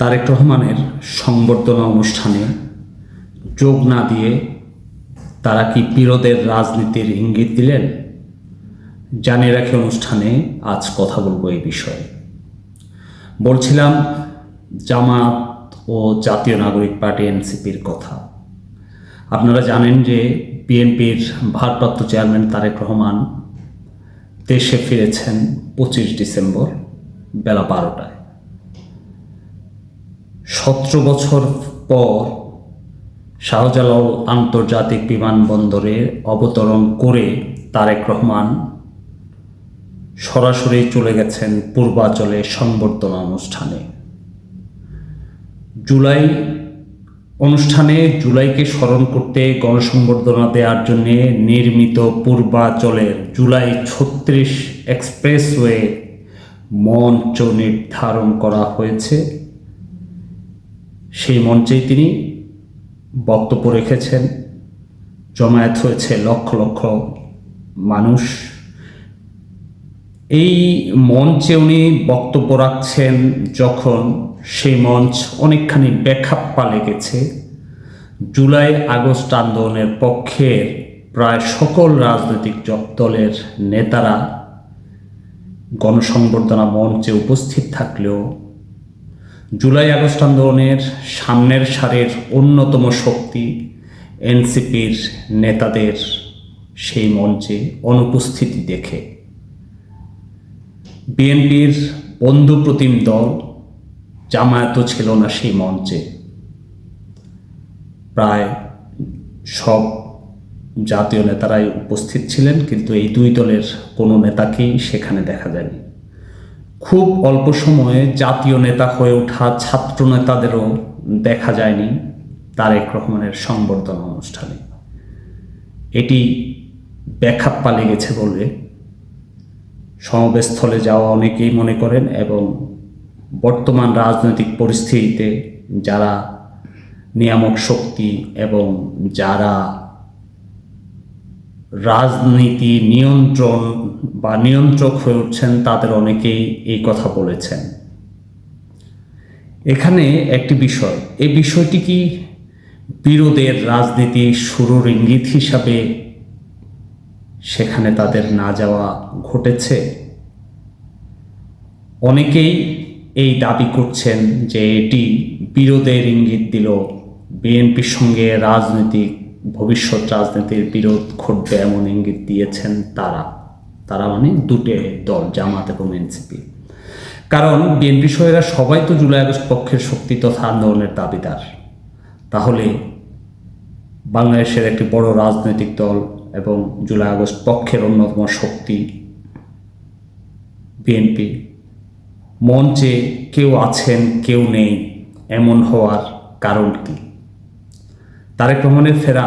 তারেক রহমানের সংবর্ধনা অনুষ্ঠানে যোগ না দিয়ে তারা কি বিরোধের রাজনীতির ইঙ্গিত দিলেন? জানিয়ে রাখি অনুষ্ঠানে আজ কথা বলব এই বিষয়ে। বলছিলাম, জামাত ও জাতীয় নাগরিক পার্টি এনসিপির কথা। আপনারা জানেন যে বিএনপির ভারপ্রাপ্ত চেয়ারম্যান তারেক রহমান দেশে ফিরেছেন পঁচিশ ডিসেম্বর বেলা বারোটায়। সতেরো বছর পর শাহজালাল আন্তর্জাতিক বিমানবন্দরে অবতরণ করে তারেক রহমান সরাসরি চলে গেছেন পূর্বাচলে সংবর্ধনা অনুষ্ঠানে। জুলাই অনুষ্ঠানে জুলাইকে স্মরণ করতে গণসংবর্ধনা দেওয়ার জন্য নির্মিত পূর্বাচলের জুলাই ছত্রিশ এক্সপ্রেসওয়ে মঞ্চ নির্ধারণ করা হয়েছে। সেই মঞ্চেই তিনি বক্তব্য রেখেছেন, জমায়েত হয়েছে লক্ষ লক্ষ মানুষ। এই মঞ্চে উনি বক্তব্য রাখছেন যখন সেই মঞ্চ অনেকখানি বেখাপ্পা লেগেছে। জুলাই আগস্ট আন্দোলনের পক্ষের প্রায় সকল রাজনৈতিক দলের নেতারা গণসংবর্ধনা মঞ্চে উপস্থিত থাকলেও জুলাই আগস্ট আন্দোলনের সামনের সারের অন্যতম শক্তি এনসিপির নেতাদের সেই মঞ্চে অনুপস্থিতি দেখে। বিএনপির বন্ধু প্রতিম দল জামায়াতও ছিল না সেই মঞ্চে। প্রায় সব জাতীয় নেতারাই উপস্থিত ছিলেন, কিন্তু এই দুই দলের কোনো নেতাকেই সেখানে দেখা যায়নি। খুব অল্প সময়ে জাতীয় নেতা হয়ে ওঠা ছাত্র নেতাদেরও দেখা যায়নি তারেক রহমানের সংবর্ধনা অনুষ্ঠানে। এটি ব্যাখাপ্পা লেগেছে বলে সমাবেশস্থলে যাওয়া অনেকেই মনে করেন এবং বর্তমান রাজনৈতিক পরিস্থিতিতে যারা নিয়ামক শক্তি এবং যারা রাজনীতি, নিয়ন্ত্রণ বা নিয়ন্ত্রক হয়ে উঠছেন তাদের অনেকেই এই কথা বলেছেন। এখানে একটি বিষয়, এই বিষয়টি কি বিরোধের রাজনীতি শুরুর ইঙ্গিত হিসাবে সেখানে তাদের না যাওয়া ঘটেছে? অনেকেই এই দাবি করছেন যে এটি বিরোধের ইঙ্গিত দিল। বিএনপির সঙ্গে রাজনৈতিক ভবিষ্যৎ রাজনীতির বিরোধ ঘটবে এমন ইঙ্গিত দিয়েছেন তারা। তারা মানে দুটো দল, জামাত এবং এনসিপি। কারণ বিএনপি সহেরা সবাই তো জুলাই আগস্ট পক্ষের শক্তি তথা আন্দোলনের দাবিদার। তাহলে বাংলাদেশের একটি বড় রাজনৈতিক দল এবং জুলাই আগস্ট পক্ষের অন্যতম শক্তি বিএনপি, মঞ্চে কেউ আছেন, কেউ নেই, এমন হওয়ার কারণ কি? তারেক রহমানের ফেরা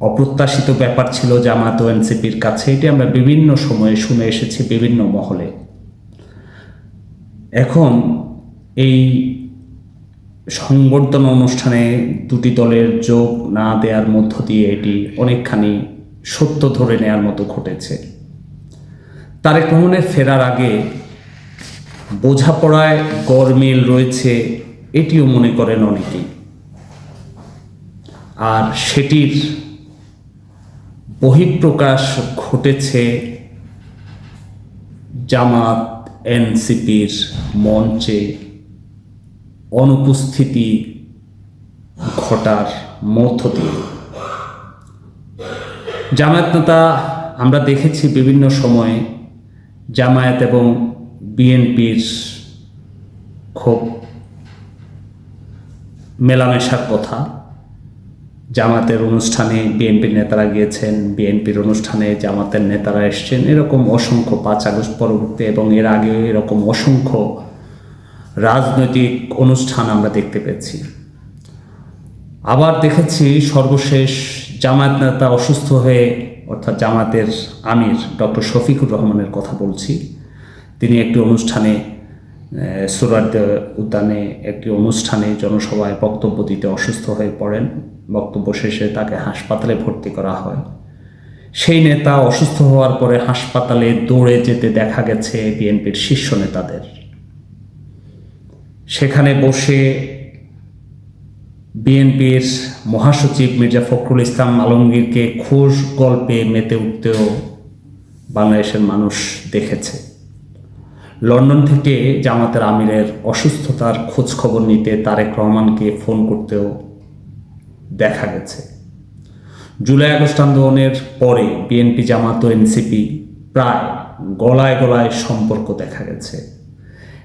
অপ্রত্যাশিত ব্যাপার ছিল জামাত ও এনসিপির কাছে, এটি আমরা বিভিন্ন সময়ে শুনে এসেছি বিভিন্ন মহলে। এখন এই সংবর্ধনা অনুষ্ঠানে দুটি দলের যোগ না দেওয়ার মধ্য দিয়ে এটি অনেকখানি সত্য ধরে নেয়ার মতো ঘটেছে। তারেক রহমানের ফেরার আগে বোঝাপড়ায় গরমিল রয়েছে, এটিও মনে করেন অনেকেই। আর সেটির বহিঃপ্রকাশ ঘটেছে জামাত এনসিপির মঞ্চে অনুপস্থিতি ঘটার মধ্য দিয়ে। জামায়াত নেতা, আমরা দেখেছি বিভিন্ন সময়ে জামায়াত এবং বিএনপির খুব মেলামেশার কথা। জামাতের অনুষ্ঠানে বিএনপির নেতারা গিয়েছেন, বিএনপির অনুষ্ঠানে জামাতের নেতারা এসছেন। এরকম অসংখ্য পাঁচ আগস্ট পরবর্তী এবং এর আগে এরকম অসংখ্য রাজনৈতিক অনুষ্ঠান আমরা দেখতে পেয়েছি। আবার দেখেছি সর্বশেষ জামায়াত নেতা অসুস্থ হয়ে, অর্থাৎ জামাতের আমির ডক্টর শফিকুর রহমানের কথা বলছি। তিনি একটি অনুষ্ঠানে সুরাট উদ্যানে একটি অনুষ্ঠানে জনসভায় বক্তব্য দিতে অসুস্থ হয়ে পড়েন। বক্তব্য শেষে তাকে হাসপাতালে ভর্তি করা হয়। সেই নেতা অসুস্থ হওয়ার পরে হাসপাতালে দৌড়ে যেতে দেখা গেছে বিএনপির শীর্ষ নেতাদের। সেখানে বসে বিএনপির মহাসচিব মির্জা ফখরুল ইসলাম আলমগীরকে খোশ গল্পে মেতে উঠতেও বাংলাদেশের মানুষ দেখেছে। লন্ডন থেকে জামাতের আমিরের অসুস্থতার খোঁজ খবর নিতে তারেক রহমানকে ফোন করতেও দেখা গেছে। জুলাই আগস্ট আন্দোলনের পরে বিএনপি জামাত ও এনসিপি প্রায় গলায় গলায় সম্পর্ক দেখা গেছে।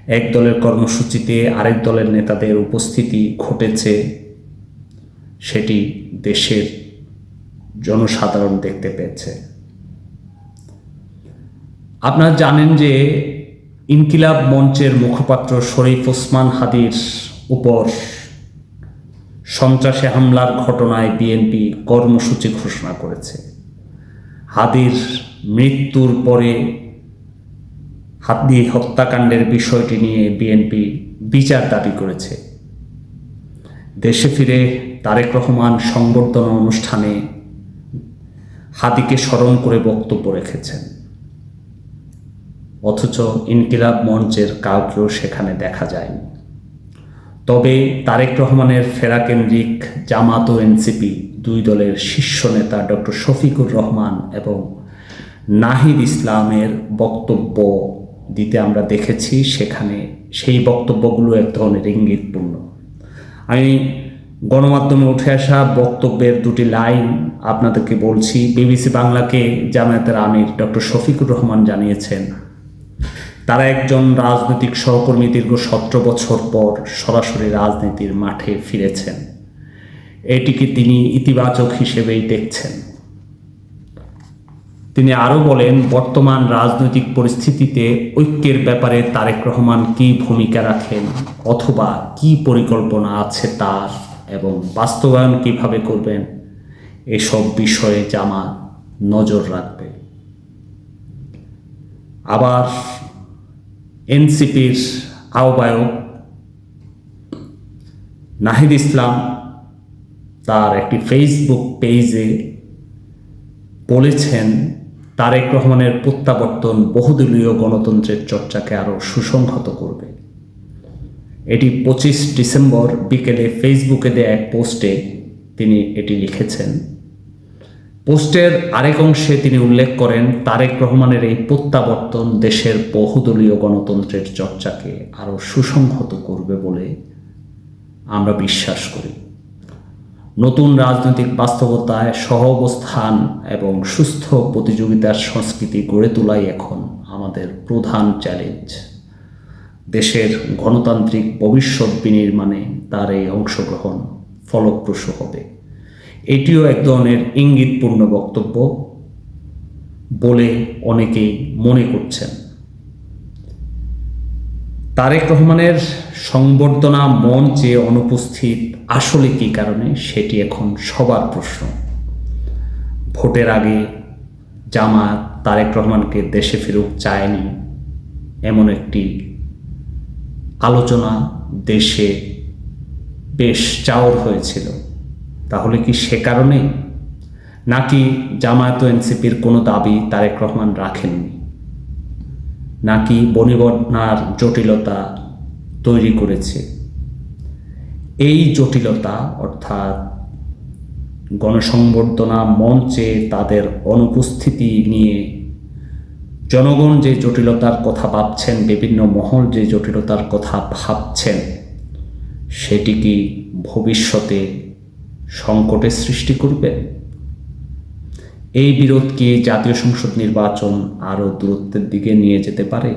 এক দলের কর্মসূচিতে আরেক দলের নেতাদের উপস্থিতি ঘটেছে। সেটি দেশের জনসাধারণ দেখতে পেয়েছে। আপনারা জানেন যে ইনকিলাব মঞ্চের মুখপাত্র শরীফ ওসমান হাদির উপর সন্ত্রাসী হামলার ঘটনায় বিএনপি কর্মসূচি ঘোষণা করেছে। হাদির মৃত্যুর পরে হাদি হত্যাকাণ্ডের বিষয়টি নিয়ে বিএনপি বিচার দাবি করেছে। দেশে ফিরে তারেক রহমান সংবর্ধনা অনুষ্ঠানে হাদিকে স্মরণ করে বক্তব্য রেখেছেন। অথচ ইনকিলাব মঞ্চের কাউকেও সেখানে দেখা যায়নি। তবে তারেক রহমানের ফেরা কেন্দ্রিক জামাত ও এনসিপি দুই দলের শীর্ষ নেতা ডক্টর শফিকুর রহমান এবং নাহিদ ইসলামের বক্তব্য দিতে আমরা দেখেছি, সেখানে সেই বক্তব্যগুলো এক ধরনের ইঙ্গিতপূর্ণ। আমি গণমাধ্যমে উঠে আসা বক্তব্যের দুটি লাইন আপনাদেরকে বলছি। বিবিসি বাংলাকে জামায়াতের আমির ডক্টর শফিকুর রহমান জানিয়েছেন তারা একজন রাজনৈতিক সহকর্মী দীর্ঘ সতেরো বছর পর সরাসরি রাজনীতির মাঠে ফিরেছেন। এটিকে তিনি ইতিবাচক হিসেবেই দেখছেন। তিনি আরও বলেন, বর্তমান রাজনৈতিক পরিস্থিতিতে ঐক্যের ব্যাপারে তারেক রহমান কী ভূমিকা রাখেন অথবা কি পরিকল্পনা আছে তার এবং বাস্তবায়ন কীভাবে করবেন, এসব বিষয়ে জামাত নজর রাখবে। আবার এনসিপির আহ্বায়ক নাহিদ ইসলাম তার একটি ফেসবুক পেজে বলেছেন, তারেক রহমানের প্রত্যাবর্তন বহুদলীয় গণতন্ত্রের চর্চাকে আরও সুসংহত করবে। এটি পঁচিশ ডিসেম্বর বিকেলে ফেসবুকে দেয়া এক পোস্টে তিনি এটি লিখেছেন। পোস্টের আরেক অংশে তিনি উল্লেখ করেন, তারেক রহমানের এই প্রত্যাবর্তন দেশের বহুদলীয় গণতন্ত্রের চর্চাকে আরও সুসংহত করবে বলে আমরা বিশ্বাস করি। নতুন রাজনৈতিক বাস্তবতায় সহ অবস্থান এবং সুস্থ প্রতিযোগিতার সংস্কৃতি গড়ে তোলাই এখন আমাদের প্রধান চ্যালেঞ্জ। দেশের গণতান্ত্রিক ভবিষ্যৎ বিনির্মাণে তার এই অংশগ্রহণ ফলপ্রসূ হবে। এটিও এক ধরনের ইঙ্গিতপূর্ণ বক্তব্য বলে অনেকেই মনে করছেন। তারেক রহমানের সংবর্ধনা মঞ্চে অনুপস্থিত আসলে কী কারণে সেটি এখন সবার প্রশ্ন। ভোটের আগে জামাত তারেক রহমানকে দেশে ফেরুক চায়নি এমন একটি আলোচনা দেশে বেশ চাওর হয়েছিল। তাহলে কি সে কারণে? নাকি জামায়াত এনসিপির কোনো দাবি তারেক রহমান রাখেননি? নাকি বনিবনার জটিলতা তৈরি করেছে? এই জটিলতা, অর্থাৎ গণসংবর্ধনা মঞ্চে তাদের অনুপস্থিতি নিয়ে জনগণ যে জটিলতার কথা ভাবছেন, বিভিন্ন মহল যে জটিলতার কথা ভাবছেন, সেটি কি ভবিষ্যতে সংকটের সৃষ্টি করবে। এই বিরোধ কি জাতীয় সংসদ নির্বাচন আরও দূরত্বের দিকে নিয়ে যেতে পারে।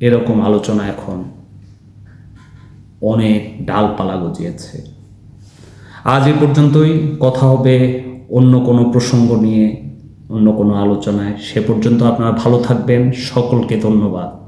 এরকম আলোচনা এখন অনেক ডালপালা গজিয়েছে। আজ এ পর্যন্তই। কথা হবে অন্য কোনো প্রসঙ্গ নিয়ে, অন্য কোনো আলোচনায়। সে পর্যন্ত আপনারা ভালো থাকবেন। সকলকে ধন্যবাদ।